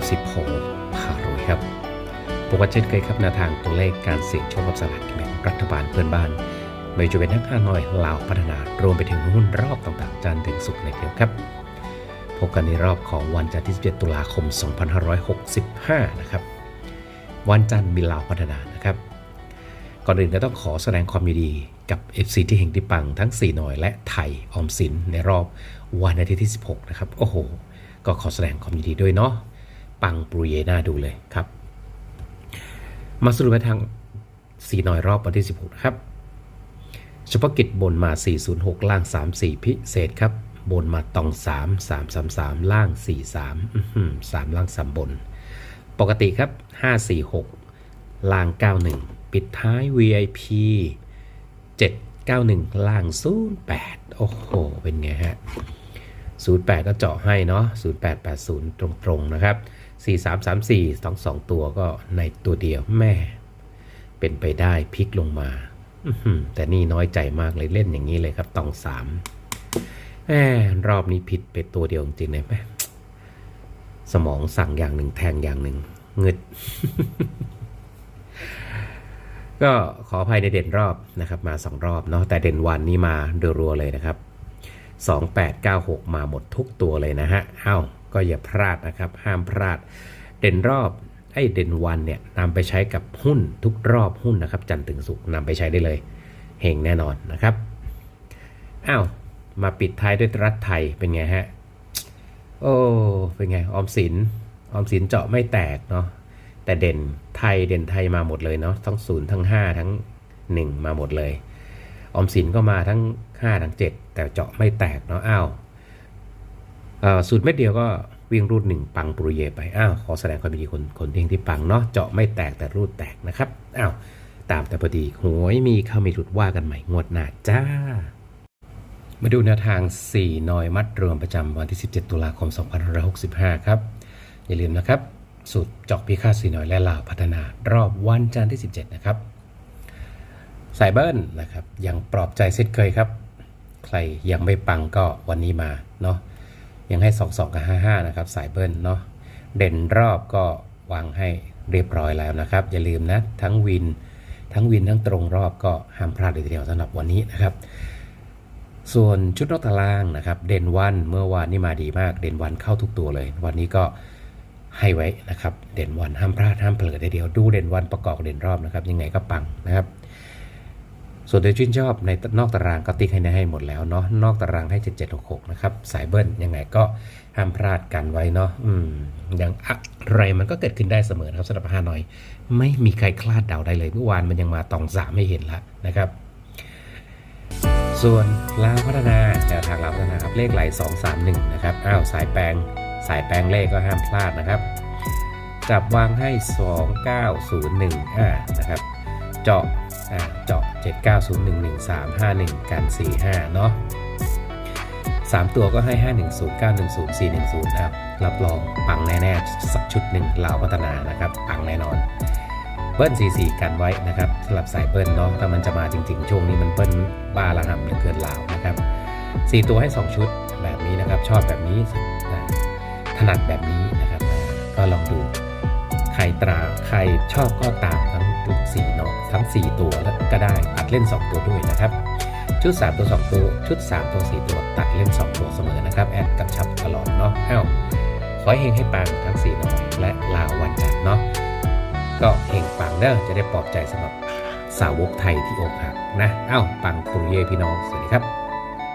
กับ10โพารวยครับปกติเช่นเคยครับแนวทางตัวเลขการเสี่ยงโชคกับสลากกินแบ่งรัฐบาลเพื่อนบ้านไม่ว่าจะเป็นทั้งฮานอยลาวพัฒนารวมไปถึงหุ้นรอบต่างๆจันทร์ถึงศุกร์ในเดียวครับพบกันในรอบของวันจันทร์ที่ 17 ตุลาคม 2565 นะครับ วันจันทร์มีลาวพัฒนานะครับ ก่อนอื่นก็ต้องขอแสดงความยินดีกับ FC ที่เฮงที่ปังทั้ง 4 หน่วยและไทยออมสินในรอบวันอาทิตย์ที่ 16 นะครับ โอ้โห ก็ขอแสดงความยินดีด้วยเนาะ ปังปรุเยนาดูเลยครับ มาสรุปไปทาง4หน่วยรอบวันที่ 16 ครับ เฉพาะกิจบนมา 406 ล่าง 34 พิเศษครับ บนมาตอง 3 333 ล่าง 43 3 ล่าง 3 บน ปกติครับ 546 ล่าง 91 ปิดท้าย VIP 791 ล่าง 08 โอ้โห เป็นไงฮะ 08 ก็เจาะให้เนาะ0880 ตรง ๆ นะครับ 4334ทั้ง2ตัวก็ในตัวเดียวแม่ เป็นไปได้พลิกลงมาแต่นี่น้อยใจมากเลยเล่นอย่างนี้เลยครับตองสามแหมรอบนี้ผิดไปตัวเดียวจริงเลยแม่สมองสั่งอย่างหนึ่งแทงอย่างหนึ่งเงึด ก็ขออภัยในเด่นรอบนะครับ มาสองรอบเนาะแต่เด่นวันนี้มารัวเลยนะครับ 2896 มาหมดทุกตัวเลยนะฮะ เอ้า ก็อย่าพลาดนะครับ ห้ามพลาด เด่นรอบไอ้เด่นวันเนี่ยนำไปใช้กับหุ้นทุกรอบหุ้นนะครับจันทร์ถึงศุกร์นำไปใช้ได้เลยเฮงแน่นอนนะครับอ้าวมาปิดท้ายด้วยรัฐไทยเป็นไงฮะโอ้เป็นไงออมสินออมสินเจาะไม่แตกเนาะแต่เด่นไทยเด่นไทยมาหมดเลยเนาะทั้งศูนย์ทั้ง 5 ทั้ง 1 มาหมดเลย ออมสินก็มาทั้ง 5 ทั้ง 7 แต่เจาะไม่แตกเนาะอ้าว สูตรเม็ดเดียวก็วิ่งรูดหนึ่งปังปรุเยไป อ้าวขอแสดงความยินดีคนคนเที่ยงที่ปังเนาะเจาะไม่แตกแต่รูดแตกนะครับ อ้าวตามแต่พอดีหวยมีเข้ามีหลุดว่ากันใหม่งวดหน้าจ้า มาดูแนวทาง 4 นอยมัดรวมประจำวันที่ 17 ตุลาคม 2565 ครับ อย่าลืมนะครับ สูตรเจาะพิฆาตสีนอยและลาวพัฒนารอบวันจันทร์ที่ 17 นะครับสายเบิ้ลนะครับยังปลอบใจเช่นเคยครับ ใครยังไม่ปังก็วันนี้มาเนาะ ยังให้ 2 2 กับ 55 นะครับ สายเบิ้ลเนาะเด่นรอบก็วางให้เรียบร้อยแล้วนะครับ อย่าลืมนะ ทั้งวิน ทั้งวินทั้งตรงรอบก็ห้ามพลาดเลยทีเดียวสำหรับวันนี้นะครับ ส่วนชุดนอกตารางนะครับ เด่นวันเมื่อวานนี่มาดีมาก เด่นวันเข้าทุกตัวเลย วันนี้ก็ให้ไว้นะครับ เด่นวันห้ามพลาดห้ามเผลอได้เดียว ดูเด่นวันประกอบกับเด่นรอบนะครับ ยังไงก็ปังนะครับ ส่วนตัวชื่นชอบในนอกตารางก็ติ๊กให้ให้หมดแล้วเนาะนอกตารางให้ 7766 นะครับ สายเบิ้ลยังไงก็ห้ามพลาดกันไว้เนาะอืมอย่างอะไรมันก็เกิดขึ้นได้เสมอนะครับสำหรับฮานอย ไม่มีใครคลาดเดาได้เลยเมื่อวานมันยังมาตองสามไม่เห็นละนะครับ ส่วนลาวพัฒนาแนวทางลาวพัฒนาครับเลขไหล231 นะครับอ้าวสายแปลงสายแปลงเลขก็ห้ามพลาดนะครับจับวางให้ 2901อ่านะครับ เจาะ เจาะ 79011351 กัน 45 เนาะ3 ตัวก็ให้ 510 910 410อะรับรองปังแน่ๆ สักชุดหนึ่งลาวพัฒนานะครับปังแน่นอน เบิ้ล44 กันไว้นะครับสำหรับสายเบิ้ลเนาะถ้ามันจะมาจริงๆ ช่วงนี้มันเบิ้ลบ้าระห่ำเหลือเกินลาวนะครับ 4 ตัวให้ 2 ชุดแบบนี้นะครับ ชอบแบบนี้ถนัดแบบนี้นะครับ ก็ลองดูใครตราใครชอบก็ตาม ทั้งสี่เนาะทั้ง 4 ตัวแล้วก็ได้ตัดเล่น 2 ตัวด้วยนะครับ ชุด 3 ตัว 2 ตัวชุด 3 ตัว 4 ตัวตัดเล่น 2 ตัวเสมอนะครับแอดกับชับตลอดเนาะอ้าวขอเฮงให้ปังทั้ง4หน่อยและลาวันจันทร์เนาะก็เฮงปังเด้อจะได้ปลอบใจสำหรับสาวกไทยที่อกหักนะอ้าวปังปุริเย่พี่น้องสวัสดีครับ